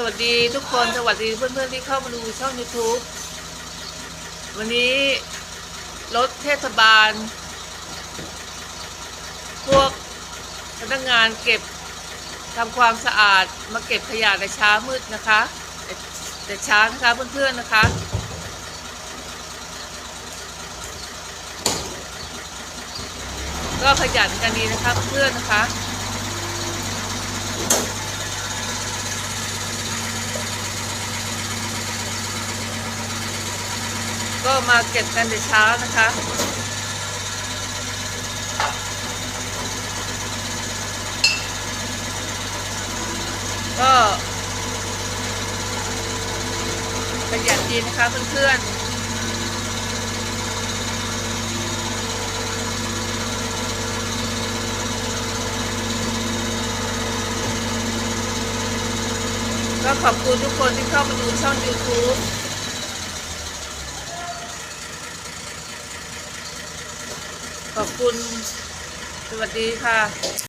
สวัสดีทุกคนสวัสดีเพื่อนๆที่เข้ามาดูช่อง YouTube วันนี้รถเทศบาล พวกพนักงานเก็บทำความสะอาดมาเก็บขยะในเช้ามืดนะคะแต่แต่เช้านะคะเพื่อนๆนะคะก็ขยันกันดีนะคะเพื่อนๆนะคะ ก็มาเก็บกันแต่เช้านะคะ ก็ขยันดีนะคะเพื่อนๆก็ขอบคุณทุกคนที่เข้ามาดูช่อง YouTube ขอบคุณ สวัสดีค่ะ